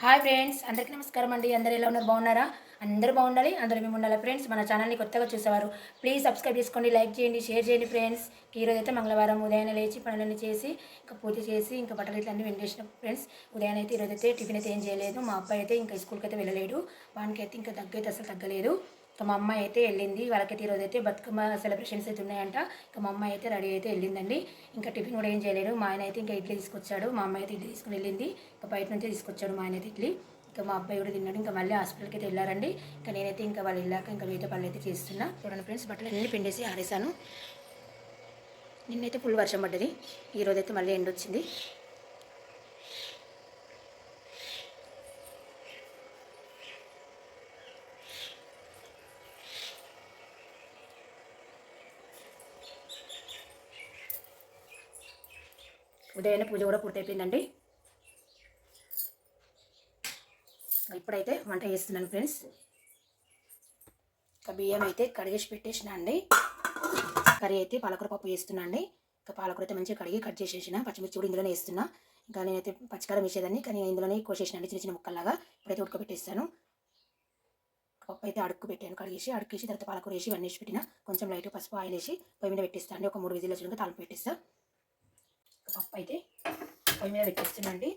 Hi friends అందరికీ నమస్కారం అండి. అందరు ఎలా ఉన్నారు? బాగున్నారా? అందరూ బాగుండాలి. అందరూ మేము ఉండాలి ఫ్రెండ్స్? మన ఛానల్ని కొత్తగా చూసేవారు ప్లీజ్ సబ్స్క్రైబ్ చేసుకోండి లైక్ చేయండి షేర్ చేయండి ఫ్రెండ్స్. ఈరోజు అయితే మంగళవారం ఉదయాన్నే లేచి పనులన్నీ చేసి ఇంకా పూజ చేసి ఇంకా బట్టలు ఇట్లా అన్నీ వెండేసిన ఫ్రెండ్స్. ఉదయాన్నే అయితే ఈరోజు అయితే టిఫిన్ అయితే ఏం చేయలేదు. మా అబ్బాయి అయితే ఇంకా స్కూల్కి అయితే వెళ్ళలేడు. వానికి అయితే ఇంకా దగ్గర అసలు తగ్గలేదు. ఇంకా మా అమ్మాయి అయితే వెళ్ళింది. వాళ్ళకైతే ఈరోజు అయితే బతుకమ్మ సెలబ్రేషన్స్ అయితే ఉన్నాయంట. ఇంకా మా అమ్మాయి అయితే రెడీ అయితే వెళ్ళిందండి. ఇంకా టిఫిన్ కూడా ఏం చేయలేదు. మా ఆయన అయితే ఇంకా ఇడ్లీ తీసుకొచ్చాడు. మా అమ్మాయి అయితే ఇడ్లీ తీసుకుని వెళ్ళింది. ఇంకా బయట నుంచి తీసుకొచ్చాడు మా ఆయన అయితే ఇడ్లీ. ఇంకా మా అబ్బాయి కూడా తిన్నాడు. ఇంకా మళ్ళీ హాస్పిటల్కి అయితే వెళ్ళారండి. ఇంకా నేనైతే ఇంకా వాళ్ళు వెళ్ళాక ఇంకా మిగతా పనులు అయితే చేస్తున్నా. చూడండి ఫ్రెండ్స్ బట్టలు అన్ని పిండేసి ఆడేశాను నిన్నైతే ఫుల్ వర్షం పడ్డది. ఈరోజు అయితే మళ్ళీ ఎండ వచ్చింది ఉదయాన్నే పూజ కూడా పూర్తయిపోయిందండి. ఇప్పుడైతే వంట చేస్తున్నాను ఫ్రెండ్స్. ఇంకా బియ్యం అయితే కడిగేసి పెట్టేసిన అండి. కర్రీ అయితే పాలకూర పప్పు చేస్తున్నా అండి. ఇంకా పాలకూర అయితే మంచిగా కడిగి కట్ చేసేసిన పచ్చిమిర్చి కూడా ఇందులోనే వేస్తున్నా. ఇంకా నేనైతే పచ్చికారం వేసేదాన్ని కానీ ఇందులోనే కోసేసిన అండి చిన్న చిన్న ముక్కల్లాగా. ఇప్పుడైతే ఉడకబెట్టేస్తాను. పప్పు అయితే అడుక్కు పెట్టాను కడిగేసి అడుక్కేసి తర్వాత పాలకూర వేసి ఇవన్నీ వేసి పెట్టిన కొంచెం లైట్ పసుపు ఆయిల్ వేసి పొయ్యి మీద పెట్టేస్తాను ఒక మూడు విజిల్ వచ్చినాక తాలింపు పెట్టేస్తాను పప్పు అయితే పొయ్యి మీద పెట్టేస్తున్నాండి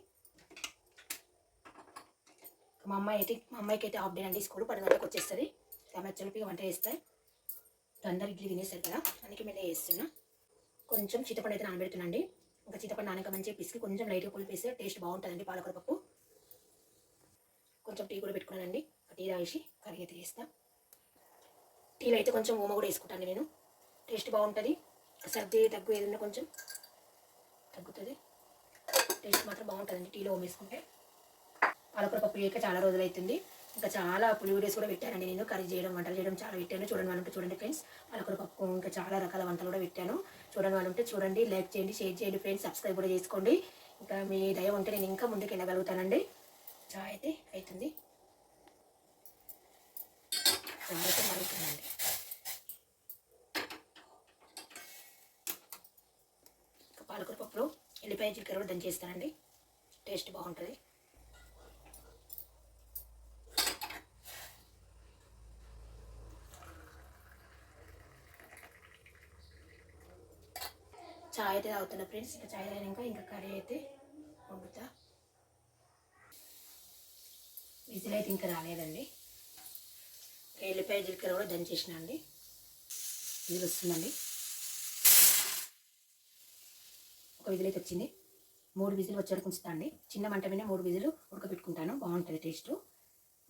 మా అమ్మాయి అయితే మా అమ్మాయికి అయితే హాఫ్ డే అండి స్కూల్ పది గంటలకు వచ్చేస్తుంది. ఆమె చెలిపి వంట చేస్తాయి అందరు ఇడ్లీ తినేస్తారు కదా అందుకే మేము చేస్తున్నా. కొంచెం చింతపండు అయితే నానబెడుతున్నాండి ఇంకా చింతపండు నానక మంచిగా పిసికి కొంచెం లైట్గా పులిపేస్తే టేస్ట్ బాగుంటుందండి పాలకూర పప్పు కొంచెం టీ కూడా పెట్టుకున్నానండి. టీ తాగేసి కర్రీ అయితే చేస్తా. టీలో అయితే కొంచెం ఓమ కూడా వేసుకుంటాను నేను. టేస్ట్ బాగుంటుంది. సర్ది దగ్గు ఏదైనా కొంచెం తగ్గుతుంది. టేస్ట్ మాత్రం బాగుంటుందండి. టీలో వేసుకుంటే. పాలకూర పప్పు వేయక చాలా రోజులు అవుతుంది ఇంకా చాలా పులి వీడియోస్ కూడా పెట్టానండి నేను. కర్రీ చేయడం వంటలు చేయడం చాలా పెట్టాను. చూడండి వాళ్ళంటే చూడండి ఫ్రెండ్స్. పాలకూర పప్పు ఇంకా చాలా రకాల వంటలు కూడా పెట్టాను. చూడండి వాళ్ళంటే చూడండి. లైక్ చేయండి షేర్ చేయండి ఫ్రెండ్స్. సబ్స్క్రైబ్ కూడా చేసుకోండి. ఇంకా మీ దయ ఉంటే నేను ఇంకా ముందుకు వెళ్ళగలుగుతానండి. చాయ్ అయితే అవుతుంది చాయ్ అయితే మరుగుతుందండి పాలకూర ఉల్లిపాయ ఎల్లిపాయ జీలకర్ర కూడా దంచేస్తానండి టేస్ట్ బాగుంటుంది. చాయ్ అయితే తాగుతున్నా ఫ్రెండ్స్. ఇంకా చాయ్ తాగినాక ఇంకా కర్రీ అయితే వండుతా. విజిల్ అయితే ఇంకా రాలేదండి. ఎల్లిపాయ జీలకర్ర కూడా దంచేసిన అండి. ఇది వస్తుందండి. ఒక విజిల్ అయితే వచ్చింది. మూడు విజిల్ వచ్చేవరకు ఉంచుతా అండి చిన్న మంట మీద మూడు విజిలు ఉడకబెట్టుకుంటాను. బాగుంటుంది టేస్ట్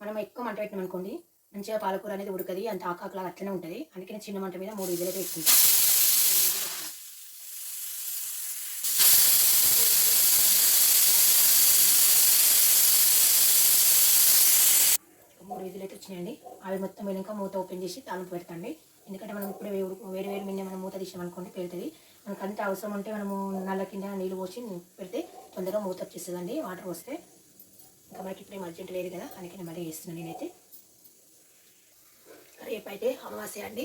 మనం ఎక్కువ మంట పెట్టినాం అనుకోండి మంచిగా పాలకూర అనేది ఉడకది అంత ఆకాకులాగా అట్లనే ఉంటుంది. అందుకని చిన్న మంట మీద మూడు విజిల్ అయితే పెట్టుకుంటాను మూడు విధులు అయితే వచ్చినాయండి. అవి మొత్తం వెళ్ళాక మూత ఓపెన్ చేసి తాలింపు పెడతాండి. ఎందుకంటే మనం ఇప్పుడే వేడి వేడి మీద మనం మూత తీసాం అనుకోండి పెడుతుంది మనకు అంత అవసరం ఉంటే మనము నల్ల కింద నీళ్ళు పోసి పెడితే తొందరగా మూత వచ్చేస్తుందండి వాటర్ పోస్తే. ఇంకా మనకి ఇప్పుడు అర్జెంట్ లేదు కదా అందుకని మళ్ళీ చేస్తున్నాను నేనైతే. రేపైతే అమావాస్య అండి.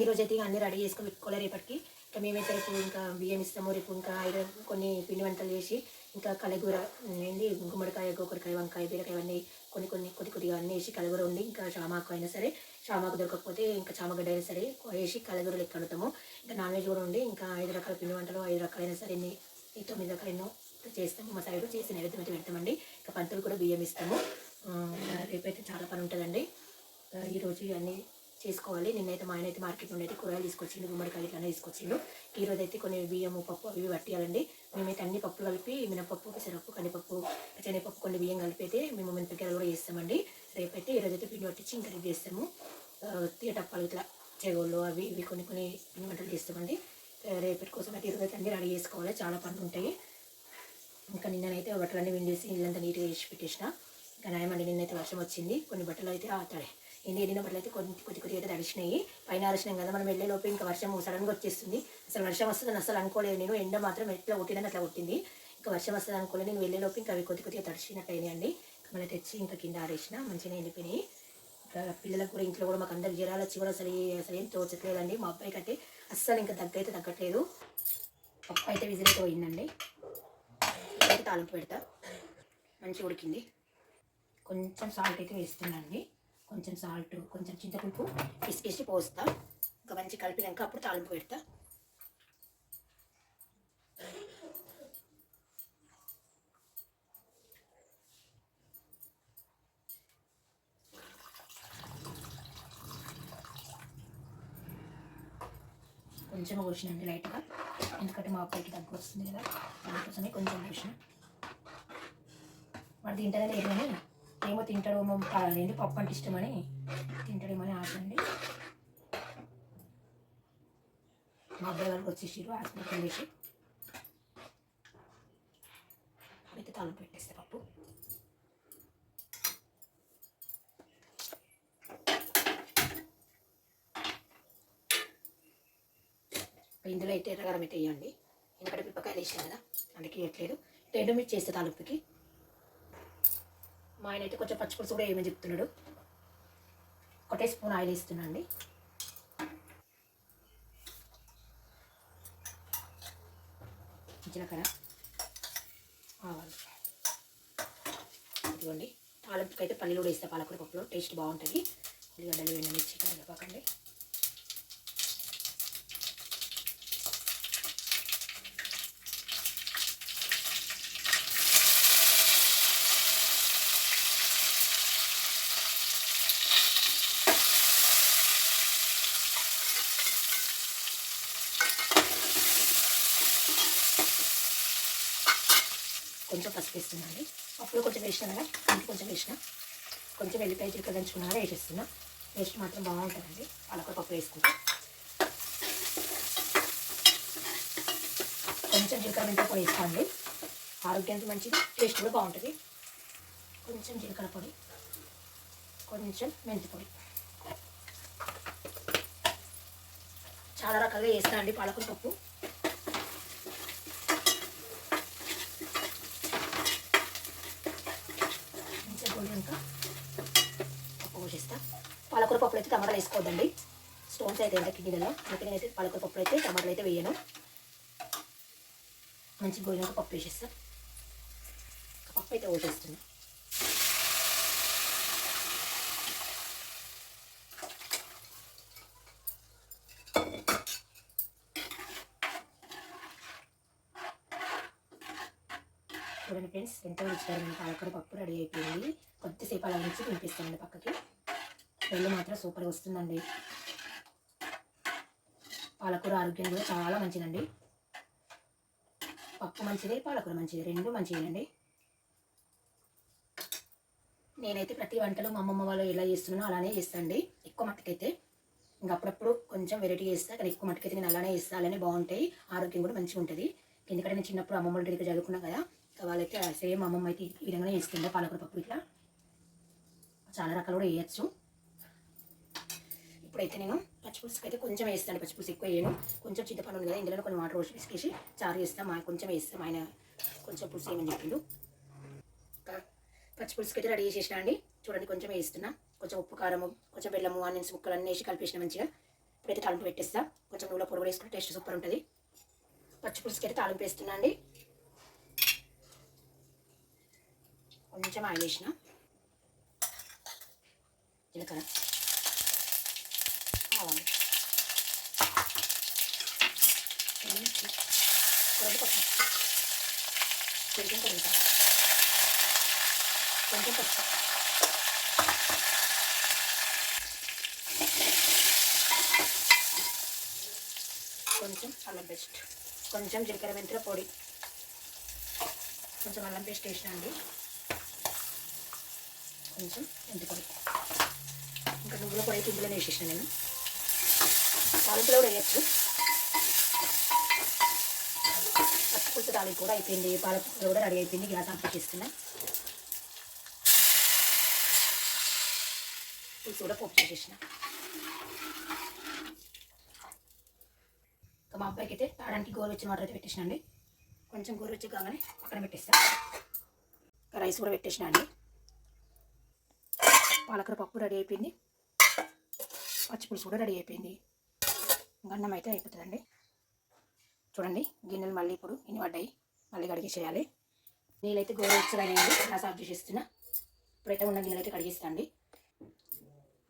ఈరోజు అయితే అన్నీ రెడీ చేసుకొని పెట్టుకోవాలి రేపటికి. ఇంకా మేమైతే రేపు ఇంకా బియ్యం ఇస్తాము రేపు ఇంకా ఐరన్ కొన్ని పిండి వంటలు చేసి ఇంకా కలగూర ఏంటి గుమ్మడికాయ గోకరకాయ వంకాయ బీరకాయ అవన్నీ కొన్ని కొన్ని కొద్ది కొద్దిగా అన్నీ వేసి కలగూర ఉండి ఇంకా చామాకు అయినా సరే చామాకు దొరకకపోతే ఇంకా చామగడ్డ అయినా సరే వేసి కలగూర లెక్క వండుతాము ఇంకా నాన్ వెజ్ కూడా ఉండి ఇంకా ఐదు రకాల పిండి వంటలు ఐదు రకాలైన సరే ఎన్ని ఈ తొమ్మిది రకాలు ఎన్నో చేస్తాము మా సైడ్ చేసి నైవేద్యం అయితే పెడతామండి. ఇంకా పంతులు కూడా బియ్యం ఇస్తాము. రేపైతే చాలా పని ఉంటుందండి. ఈరోజు ఇవన్నీ చేసుకోవాలి. నిన్నైతే మా ఆయన అయితే మార్కెట్ నుండి అయితే కూరగాయలు తీసుకొచ్చిండు గుమ్మడికాయలు ఇట్లా తీసుకొచ్చిండు. ఈ రోజు అయితే కొన్ని బియ్యము పప్పు అవి పట్టియాలండి. మేమైతే అన్ని పప్పులు కలిపి మినపప్పు పెసరపప్పు కందిపప్పు శనగపప్పు కొన్ని బియ్యం కలిపి అయితే మేము మినపకాయలు కూడా చేస్తామండి. రేపైతే ఈరోజు అయితే పిండి పట్టించి ఇంకా రెడీ చేస్తాము. తీయటప్పాలు ఇట్లా చెగోళ్ళు అవి ఇవి కొన్ని కొన్ని పిండి వంటలు చేస్తామండి. రేపటి కోసం అయితే ఈరోజు అయితే అన్ని రెడీ చేసుకోవాలి. చాలా పనులు ఉంటాయి. ఇంకా నిన్ననైతే బట్టలన్నీ విండేసి ఇల్లంతా నీట్గా వేసి పెట్టేసిన. ఇంకా నయమండి నిన్నైతే వర్షం వచ్చింది. కొన్ని బట్టలు అయితే ఆతాడే. ఎండి ఎండిన బట్టలు అయితే కొన్ని కొద్ది కొద్దిగా అయితే తడిచినాయి. పైన అరిచినాం కదా మనం వెళ్ళే లోపు ఇంకా వర్షం సడన్గా వచ్చేస్తుంది. అసలు వర్షం వస్తుందని అసలు అనుకోలేదు నేను. ఎండ మాత్రం ఎట్లా కొట్టిందని అట్లా కొట్టింది. ఇంకా వర్షం వస్తుంది అనుకోలేదు. నేను వెళ్ళే లోపు ఇంకా అవి కొద్ది కొద్దిగా తడిచినట్టు అండి. ఇంకా మనం తెచ్చి ఇంకా కింద ఆరేసిన. మంచిగా ఎండిపోయినాయి. ఇంకా పిల్లలకు కూడా ఇంట్లో కూడా మాకు అందరు జ్వరాలు వచ్చి కూడా అసలు అసలు ఏం తోచట్లేదండి. మా అబ్బాయికి అయితే అస్సలు ఇంకా దగ్గర అయితే తగ్గట్లేదు. పప్పు అయితే విజిట్ పోయిందండి. అయితే తాలింపు పెడతా. మంచిగా ఉడికింది. కొంచెం సాల్ట్ అయితే వేస్తున్నాండి కొంచెం సాల్ట్ కొంచెం చింతపులుపు పిసికేసి పోస్తా. ఇంకా మంచి కలిపినాక అప్పుడు తాలింపు పెడతా. కొంచెం పోసినండి లైట్గా. ఎందుకంటే మా అబ్బాయికి దగ్గు వస్తుంది కదా అందుకోసమే కొంచెం పోసిన వాడు తింటాడే లేదు ఏమో తింటాడేమో ఏంటి పప్పు అంటే ఇష్టమని తింటాడేమో అని ఆశ అండి. మా అబ్బాయి వాళ్ళకి వచ్చేసారు హాస్పిటల్ వేసి అయితే తాలింపు పెట్టేస్తే పప్పు. ఇందులో అయితే ఎర్రగారం అయితే వేయండి? ఎందుకంటే పిప్పకాయలు వేసాను కదా అందుకే వేయట్లేదు. రెండు మిర్చి చేస్తే తలుపుకి. మా ఆయన అయితే కొంచెం పచ్చిపులుసు కూడా ఏమని చెప్తున్నాడు. ఒకటే స్పూన్ ఆయిల్ వేస్తున్నాండి జీలకర్ర ఆవాలు. ఇదిగోండి. తాలింపుకి అయితే పల్లీలు కూడా వేస్తా. పాలకూర పప్పులో టేస్ట్ బాగుంటుంది. ఉల్లిగడ్డలు ఎండమిర్చి కరివేపాకండి. కొంచెం పసుపు వేస్తున్నాను. అప్పుడు కొంచెం వేసిన కదా ఇంటి కొంచెం వేసిన. కొంచెం వెళ్ళిపోయి జీలకర్ర దంచుకున్న కూడా వేసేస్తున్నా. టేస్ట్ మాత్రం బాగుంటుందండి. పాలకూర పప్పు వేసుకుంటే. కొంచెం జీలకర్ర మెంతి పొడి వేసుకోండి. ఆరోగ్యానికి మంచిది టేస్ట్ కూడా బాగుంటుంది. కొంచెం జీలకర్ర పొడి కొంచెం మెంతి పొడి. చాలా రకాలుగా వేస్తా అండి పాలకూర పప్పు మంచిగా గోలినాక పప్పు పోసేస్తా పాలకూర పప్పులు అయితే టమాటాలు వేసుకోవద్దండి. స్టోన్స్ అయితే ఉంటాయి కిడ్నీలలో అందుకని అయితే పాలకూర పప్పులు అయితే టమాటాలు అయితే వేయను. మంచి గోధుమ పప్పు వేసేస్తా. పప్పు అయితే ఓటేస్తుంది చూడండి ఫ్రెండ్స్ ఎంతో రుచికరమైన పాలకూర పప్పు రెడీ అయిపోయింది. కొద్దిసేపు అలా ఉంచి తినిపిస్తానండి పక్కకి. వెళ్ళు మాత్రం సూపర్గా వస్తుందండి. పాలకూర ఆరోగ్యం కూడా చాలా మంచిదండి. పప్పు మంచిది పాలకూర మంచిది రెండు మంచిదేనండి నేనైతే ప్రతి వంటలో మా అమ్మమ్మ వాళ్ళు ఎలా చేస్తున్నానో అలానే చేస్తాండి ఎక్కువ మట్టుకైతే ఇంకా అప్పుడప్పుడు కొంచెం వెరైటీ చేస్తా కానీ ఎక్కువ మట్టుకైతే నేను అలానే చేస్తా అలానే బాగుంటాయి ఆరోగ్యం కూడా మంచిగా ఉంటుంది. ఎందుకంటే నేను చిన్నప్పుడు అమ్మమ్మ వాళ్ళ దగ్గర చదువుకున్నా కదా ఇంకా వాళ్ళైతే సేమ్ అమ్మమ్మ అయితే ఈ విధంగానే చేస్తుండే పాలకూర పప్పు ఇట్లా. చాలా రకాలు కూడా వేయచ్చు ఇప్పుడైతే నేను పచ్చిపులుసుకు అయితే కొంచెం వేస్తాను. పచ్చిపులుసు ఎక్కువ వేయను. కొంచెం చింతపండు ఉంది కదా ఇందులో కొన్ని వాటర్ రోజు పిసికేసి చారు చేస్తాం. మా కొంచెం వేస్తాం ఆయన కొంచెం పులుసు ఏమని చెప్పిండు. పచ్చిపులుసుకు అయితే రెడీ చేసేసిన అండి. చూడండి కొంచెం వేస్తున్నా. కొంచెం ఉప్పు కారము కొంచెం బెల్లము ఆనియన్స్ ముక్కలు అన్నీ వేసి కలిపేసిన మంచిగా. ఇప్పుడైతే తాలింపు పెట్టేస్తా. కొంచెం నూనె పొడి వేసుకుంటే టేస్ట్ సూపర్ ఉంటుంది. పచ్చిపులుసుకి అయితే తాలింపు వేస్తున్నా అండి. కొంచెం ఆయిల్ వేసిన. జీలకర్ర. ఆవాలు ఎండుమిర్చి, రెండు పచ్చి కొంచెం కరివేపాకు కొంచెం పసుపు కొంచెం అల్లం పేస్ట్. కొంచెం జీలకర్ర మెంతుల పొడి. కొంచెం అల్లం పేస్ట్ వేసినండి. కొంచెం మెంతి పొడి ఇంకా నువ్వుల పొడి అయితే ఇందులోనే నేను. తాలింపులో కూడా వేయచ్చు. పచ్చిపులుసు తాలింపు కూడా అయిపోయింది. పాలకూర కూడా రెడీ అయిపోయింది. గ్యాస్ ఆఫ్ చేస్తున్నా. పులుసు కూడా పోపు చేసేసిన. ఇంకా మా అబ్బాయికి అయితే తాడానికి గోరువెచ్చిన వాటర్ అయితే పెట్టేసినండి కొంచెం గోరువెచ్చి కాగానే పక్కన పెట్టేస్తాను ఇంకా రైస్ కూడా పెట్టేసిన అండి. పాలకూర పప్పు రెడీ అయిపోయింది. పచ్చిపులుసు కూడా రెడీ అయిపోయింది. గండం అయితే అయిపోతుందండి. చూడండి గిన్నెలు మళ్ళీ ఇప్పుడు ఇన్ని పడ్డాయి. మళ్ళీ కడిగేసేయాలి. నీళ్ళైతే గోరువెచ్చగా నా సాఫ్ ఆఫ్ చేసేస్తున్నా. ఇప్పుడైతే ఉన్న గిన్నెలు అయితే కడిగిస్తా అండి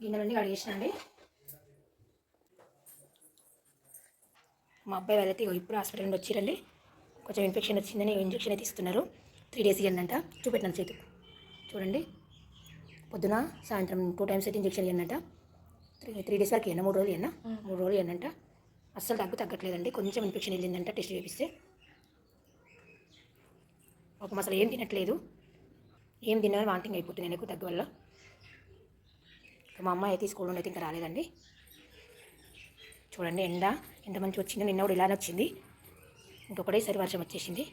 గిన్నెలన్నీ కడిగేసిన అండి మా అబ్బాయి వాళ్ళైతే ఇప్పుడు హాస్పిటల్ నుండి వచ్చిరండి. కొంచెం ఇన్ఫెక్షన్ వచ్చిందని ఇంజెక్షన్ అయితే ఇస్తున్నారు. త్రీ డేస్ ఇవ్వండి చూపెట్టినాను చేతు చూడండి. పొద్దున సాయంత్రం టూ టైమ్స్ అయితే ఇంజెక్షన్ ఇవ్వనంట త్రీ త్రీ డేస్ వరకు ఇవ్వనా మూడు రోజులు ఇవ్వనా మూడు రోజులు ఇవ్వనంట అస్సలు తగ్గు తగ్గట్లేదండి. కొంచెం ఇన్ఫెక్షన్ వెళ్ళిందంట టెస్ట్ చేపిస్తే. ఒక అసలు ఏం తినట్లేదు. ఏం తిన్నా వాంటింగ్ అయిపోతుంది నాకు దగ్గు వల్ల. మా అమ్మాయి అయితే స్కూల్ నుండి అయితే ఇంకా రాలేదండి. చూడండి ఎండ ఎంత మంచి వచ్చిందో నిన్న కూడా ఇలానే వచ్చింది ఇంకొకటేసారి వర్షం వచ్చేసింది.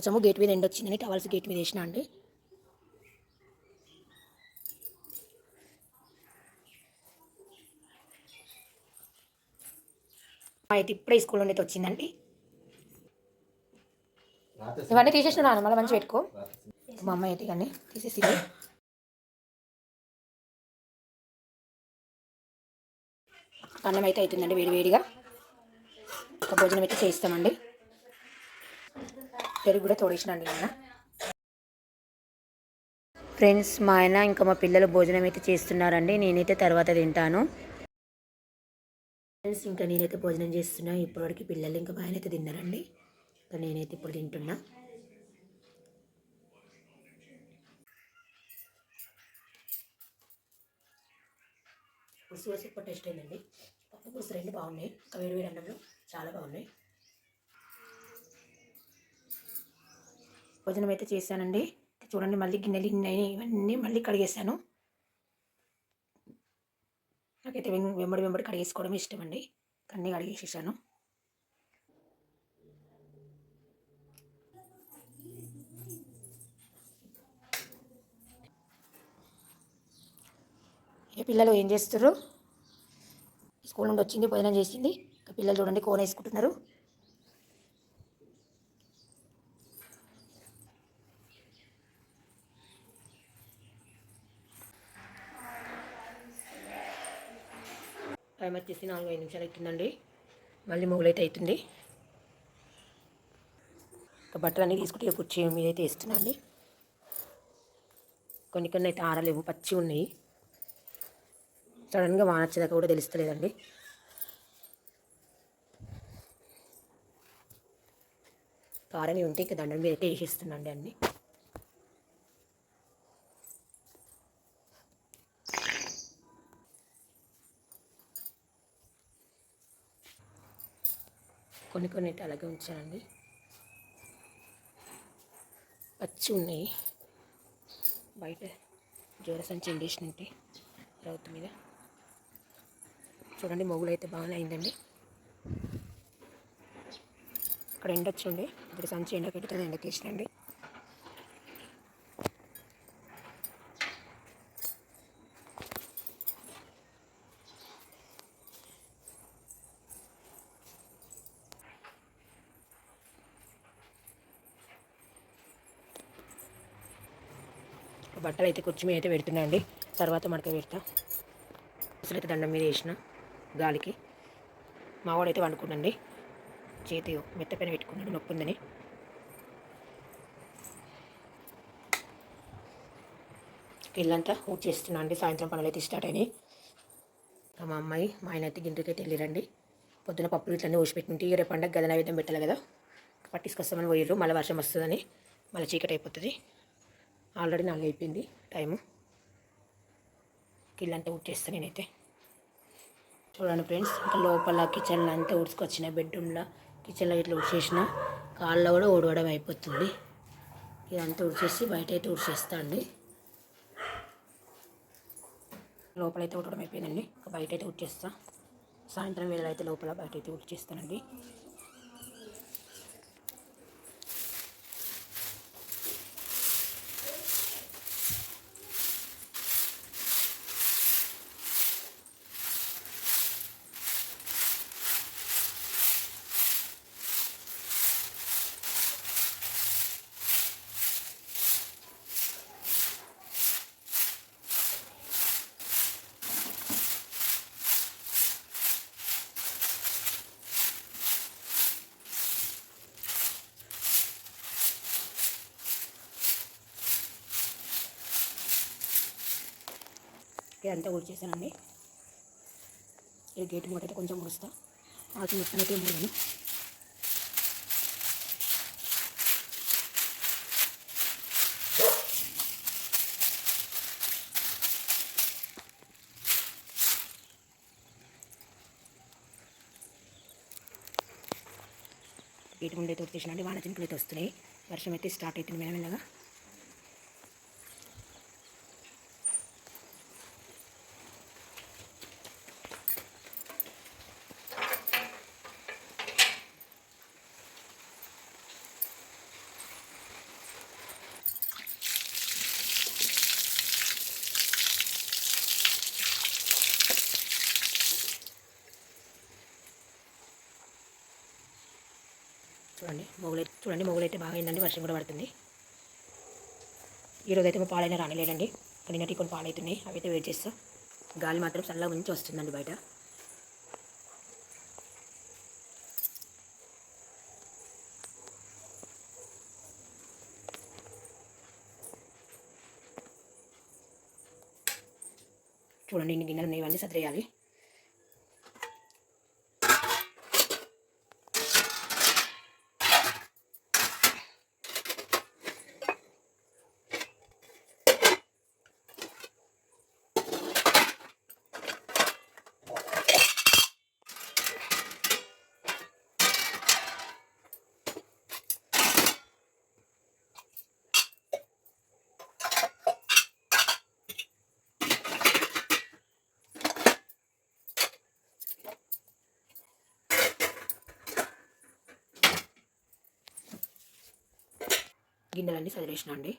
కొంచెము గేట్ మీద ఎండ్ వచ్చిందని టవల్స్ గేట్ మీద వేసిన అండి. అయితే ఇప్పుడే స్కూల్ నుండి అయితే వచ్చిందండి. ఇవన్నీ తీసేసిన నాన్న మళ్ళీ మంచి పెట్టుకో. మా అమ్మ అయితే కానీ తీసేసి అన్నం అయితే అవుతుందండి వేడి వేడిగా. ఒక భోజనం అయితే చేస్తామండి పెరుగు కూడా తోడేసినండి నేను. ఫ్రెండ్స్ మా ఆయన ఇంకా మా పిల్లలు భోజనం అయితే చేస్తున్నారండి. నేనైతే తర్వాత తింటాను. ఫ్రెండ్స్ ఇంకా నేనైతే భోజనం చేస్తున్నా. ఇప్పటివరకు పిల్లలు ఇంకా మా ఆయన అయితే తిన్నారండి. ఇంకా నేనైతే ఇప్పుడు తింటున్నా. పులుసు వేసి ఇప్పుడు టేస్ట్ అయిందండి. పప్పు పులుసు రెండు బాగున్నాయి. ఇంకా వేడి వేడి అన్నంలో చాలా బాగున్నాయి. భోజనం అయితే చేశానండి. చూడండి మళ్ళీ గిన్నెలు గిన్నె ఇవన్నీ మళ్ళీ కడిగేసాను నాకైతే వెం- వెంబడి వెంబడి కడిగేసుకోవడం ఇష్టం అండి అన్నీ కడిగేసేసాను. ఏ పిల్లలు ఏం చేస్తారు స్కూల్ నుండి వచ్చింది భోజనం చేసింది. ఇంకా పిల్లలు చూడండి కోన వేసుకుంటున్నారు టైం వచ్చేసి నాలుగు ఐదు నిమిషాలు అవుతుందండి. మళ్ళీ మొగులైతే అవుతుంది. బట్టలు అన్నీ తీసుకుంటే కుర్చీ మీద అయితే వేస్తున్నా కొన్ని కొన్ని అయితే ఆరలేవు పచ్చి ఉన్నాయి. సడన్గా వాన వచ్చేదాకా కూడా తెలుస్తలేదండి. కారని ఉంటే ఇంకా దండం మీద అయితే వేసేస్తున్నాండి అన్నీ. కొన్ని కొన్ని అయితే అలాగే ఉంచానండి. పచ్చి ఉన్నాయి. బయట జ్వర సంచి ఎండేసినట్టే రౌత్ మీద. చూడండి మొగులు అయితే బాగానే అయిందండి. ఇక్కడ ఎండ వచ్చింది ఇప్పుడు సంచి ఎండకెట్టుతుంది ఎండకేసినండి. అలా అయితే కుర్చీ మీద అయితే పెడుతున్నా అండి. తర్వాత మడక పెడతా. అసలు అయితే దండం మీద వేసిన గాలికి. మావాడైతే వండుకున్నాండి చేతి మెత్త పైన పెట్టుకున్నాడు నొప్పి ఉందని. ఇల్లంతా ఊడ్ చేస్తున్నా అండి. సాయంత్రం పనులు అయితే స్టార్ట్ అయినాయి. మా అమ్మాయి మా ఆయన అయితే గింటికి అయితే వెళ్ళిరండి. పొద్దున పప్పులు ఇట్లన్నీ ఊసిపెట్టుంటే ఇక రేపు పండగ గద పెట్టాలి కదా పట్టిసుకొస్తామని పోయిర్రు. మళ్ళీ వర్షం వస్తుందని మళ్ళీ చీకటి అయిపోతుంది. ఆల్రెడీ నాకు అయిపోయింది టైము. ఇల్లంతా ఉట్టేస్తాను నేనైతే. చూడండి ఫ్రెండ్స్ ఇంకా లోపల కిచెన్లో అంతా ఉడుచుకొచ్చిన బెడ్రూమ్లో కిచెన్లో ఇట్లా ఉడిచేసిన కాళ్ళలో కూడా ఊడవడం అయిపోతుంది. ఇదంతా ఉడిచేసి బయట అయితే ఉడిచేస్తా అండి. లోపల అయితే అయిపోయిందండి. ఇంకా బయట అయితే ఉడిచేస్తా సాయంత్రం వేళ అయితే లోపల బయట అయితే ఉడిచేస్తానండి ఊడ్చేస్తానండి అంతా ఊడ్చేసానండి ఈ గేట్ మూట అయితే కొంచెం ఊడుస్తా ఆకు మొత్తం అయితే ఊడను గేట్ ముందు అయితే వచ్చేసినండి వాన చినుకులు అయితే వస్తున్నాయి. వర్షం అయితే స్టార్ట్ అవుతుంది మెల్లమెల్లగా చూడండి మొగులు చూడండి మొగులు అయితే బాగా అయిందండి వర్షం కూడా పడుతుంది. ఈరోజు అయితే మా పాలైనా రానిలేదండి. నిన్నటి కొన్ని పాలవుతున్నాయి అవి అయితే వెయిట్ చేస్తా. గాలి మాత్రం చల్లగా నుంచి వస్తుందండి బయట. చూడండి ఇన్ని గిన్నెలు ఉన్నాయి ఇవన్నీ సదిరేయాలి గిన్నెలన్నీ సదిరేసిన అండి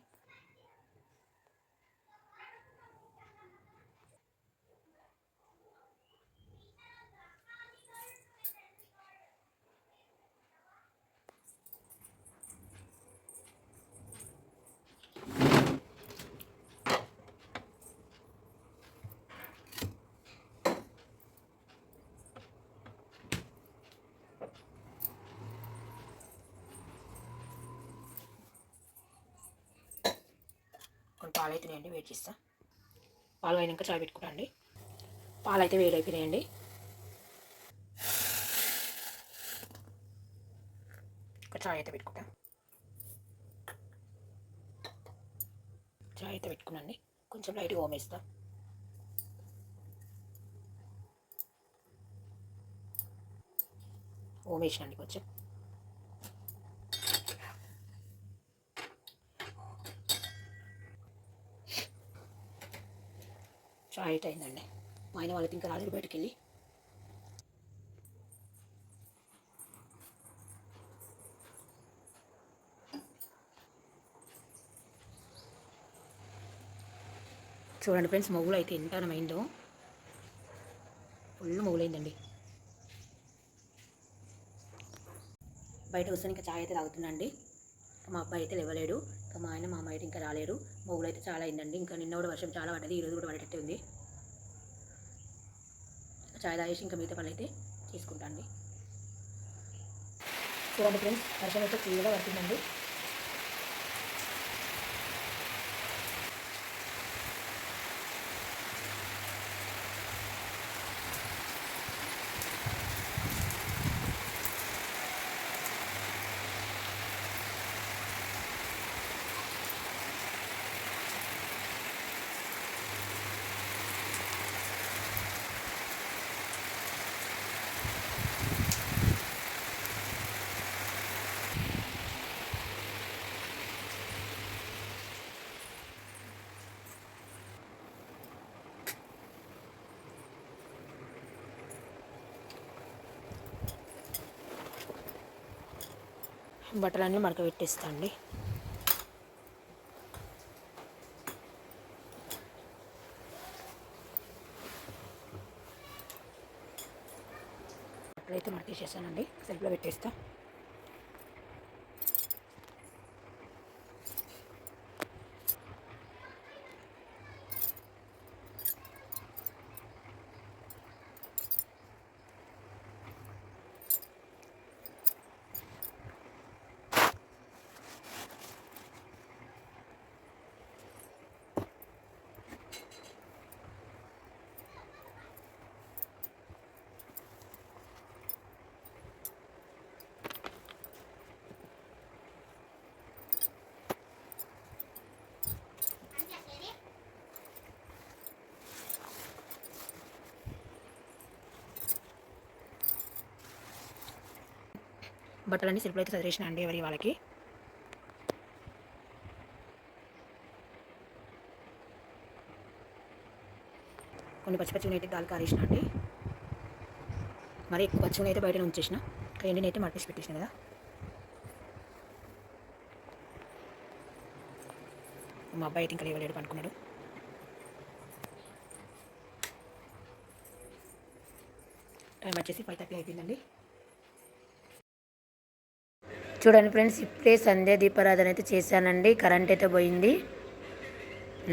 కొన్ని పాలు అయితేనేయండి వెయిట్ చేస్తా పాలు అయినాక చాయ్ పెట్టుకుంటాండి పాలు అయితే వేడి అయిపోయినాయండి ఒక చాయ్ అయితే పెట్టుకుంటా. చాయ్ అయితే పెట్టుకున్నాండి కొంచెం లైట్గా ఓమేస్తా ఓమేసినండి కొంచెం. చాయ్ అయిందండి. మా ఆయన వాళ్ళకి ఇంకా రాలేదు బయటికి వెళ్ళి. చూడండి ఫ్రెండ్స్ మొగులు అయితే ఎంత అయిందో ఫుల్ మొగులైందండి. బయట కూర్చొని ఇంకా చాయ్ అయితే తాగుతుందండి మా అబ్బాయి అయితే లేవలేడు. ఇంకా మా ఆయన మా అమ్మాయి అయితే ఇంకా రాలేరు. మొగులు అయితే చాలా అయిందండి. ఇంకా నిన్న కూడా వర్షం చాలా పడ్డది ఈరోజు కూడా పడేటట్టే ఉంది. చాయ్ తాగేసి ఇంకా మిగతా పనులు అయితే తీసుకుంటాను చూడండి ఫ్రెండ్స్ వర్షం అయితే ఫుల్గా పడుతుందండి. బట్టలన్నీ మడక పెట్టేస్తా అండి బట్టలు అయితే మడకేసేసానండి. సెల్ఫ్లో పెట్టేస్తా. బట్టలన్నీ సెల్ఫ్లో అయితే చదివేసిన అండి ఎవరి వాళ్ళకి. కొన్ని పచ్చి పచ్చివి అయితే గాలి కారేసిన అండి. మరి ఎక్కువ పచ్చివి అయితే బయట ఉంచేసిన. ఎండిని అయితే మట్టేసి పెట్టేసిన కదా. మా అబ్బాయి అయితే ఇంకా లేవలేడు పనుకున్నాడు టైం వచ్చేసి ఫైవ్ థర్టీ అయిపోయిందండి. చూడండి ఫ్రెండ్స్ ఇప్పుడే సంధ్య దీపారాధన అయితే చేశానండి. కరెంట్ అయితే పోయింది.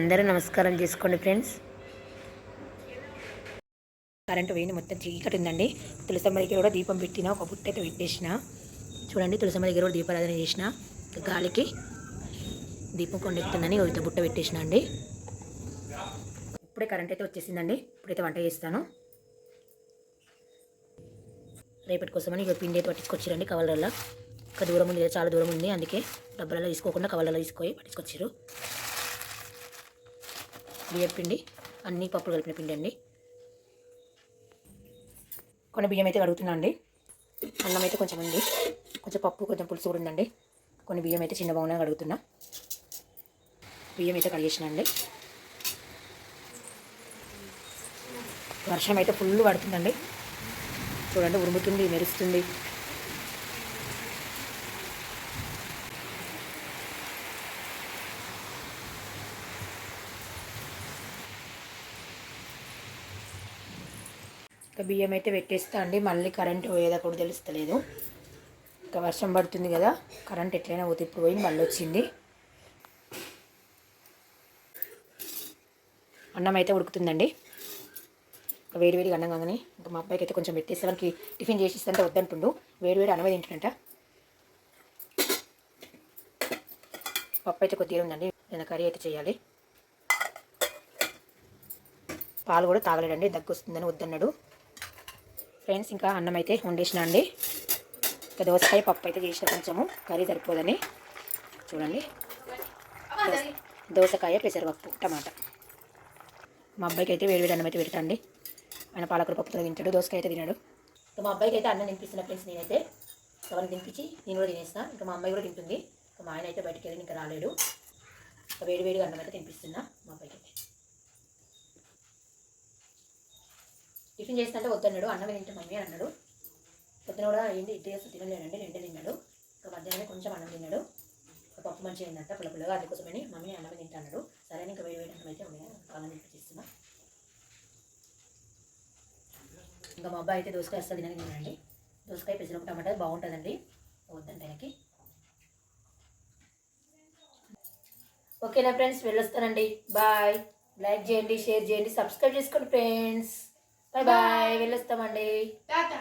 అందరూ నమస్కారం చేసుకోండి ఫ్రెండ్స్. కరెంటు పోయింది మొత్తం చీకటి ఉందండి. తులసమ్మ దగ్గర కూడా దీపం పెట్టిన ఒక బుట్ట అయితే పెట్టేసిన. చూడండి తులసమ్మ దగ్గర కూడా దీపారాధన చేసిన. గాలికి దీపం కొండెత్తుందని ఒక బుట్ట పెట్టేసిన అండి. ఇప్పుడే కరెంట్ అయితే వచ్చేసిందండి. ఇప్పుడైతే వంట చేస్తాను. రేపటి కోసమని ఇక పిండి అయితే పట్టించుకొచ్చిరండి కవలల్లో ఇంకా దూరం ఉంది చాలా దూరం ఉంది. అందుకే డబ్బులలో తీసుకోకుండా కవర్లలో తీసుకొని పట్టించుకొచ్చారు బియ్యం పిండి అన్ని పప్పులు కలిపిన పిండి అండి. కొన్ని బియ్యం అయితే కడుగుతున్నా అండి. అన్నం అయితే కొంచెం ఉంది. కొంచెం పప్పు కొంచెం పులుసు కూడా ఉందండి. కొన్ని బియ్యం అయితే చిన్న బౌన కడుగుతున్నా. బియ్యం అయితే కడిగేసినండి వర్షం అయితే ఫుల్ పడుతుందండి. చూడండి ఉరుముతుంది మెరుస్తుంది. బియ్యం అయితే పెట్టేస్తా అండి. మళ్ళీ కరెంట్ పోయేదా కూడా తెలుస్తలేదు. ఇంకా వర్షం పడుతుంది కదా కరెంట్ ఎట్లయినా ఉతిప్పుడు పోయి మళ్ళీ వచ్చింది. అన్నం అయితే ఉడుకుతుందండి. ఇంకా వేడి అన్నం కాగానే ఇంకా మా అబ్బాయికి అయితే కొంచెం పెట్టేస్తే మనకి టిఫిన్ చేసి వద్దంటుండు వేడి వేడి అన్నమే తింటుంట పప్పు అయితే కొద్దిగా ఉందండి. నేను కర్రీ అయితే చేయాలి. పాలు కూడా తాగలేడండి. దగ్గు వస్తుందని వద్దన్నాడు. ఫ్రెండ్స్ ఇంకా అన్నం అయితే వండేసిన అండి. ఇంకా దోసకాయ పప్పు అయితే చేసిన కొంచెము కర్రీ సరిపోదని. చూడండి. దోసకాయ పెసరపప్పు టమాటా. మా అబ్బాయికి అయితే వేడి వేడి అన్నం అయితే పెడతాండి. ఆయన పాలకూర పప్పుతో తింటాడు దోసకాయ అయితే తినాడు. ఇంకా మా అబ్బాయికి అయితే అన్నం తినిపిస్తున్న ఫ్రెండ్స్ నేనైతే ఎవరిని తినిపించి నేను కూడా తినేస్తా ఇంకా మా అమ్మాయి కూడా తింటుంది. ఇంకా మా ఆయన అయితే బయటికి వెళ్ళి ఇంకా రాలేడు. ఇంకా వేడి వేడిగా అన్నం అయితే తినిపిస్తున్నా మా అబ్బాయికి. అయితే టిఫిన్ చేస్తుంటే వద్దన్నాడు. అన్నం తింటే మమ్మీ అని అన్నాడు. పొద్దున కూడా ఏంటి ఇడ్లీ చేస్తే తినలేడండి రెండే తిన్నాడు. ఇంకా మధ్యాహ్నం కొంచెం అన్నం తిన్నాడు. పప్పు మంచిగా అయిందంట పుల్ల పుల్లగా అందుకోసమని మమ్మీ అన్నం తింటా అన్నాడు. సరే ఇంకా వేడి వేడి అన్నం అయితే ఉన్నాయి అన్నం తినిపించేస్తున్నా ఇంకా మా అబ్బాయి అయితే దోసకాయ అస్సలు తినని తినండి దోసకాయ పెసరపు టమాటా బాగుంటుందండి. వద్దండి ఆయనకి. ఓకేనా ఫ్రెండ్స్ వెళ్ళొస్తానండి. బాయ్. లైక్ చేయండి షేర్ చేయండి సబ్స్క్రైబ్ చేసుకోండి ఫ్రెండ్స్. బాయ్ బాయ్ వెళ్ళొస్తామండి. టాటా.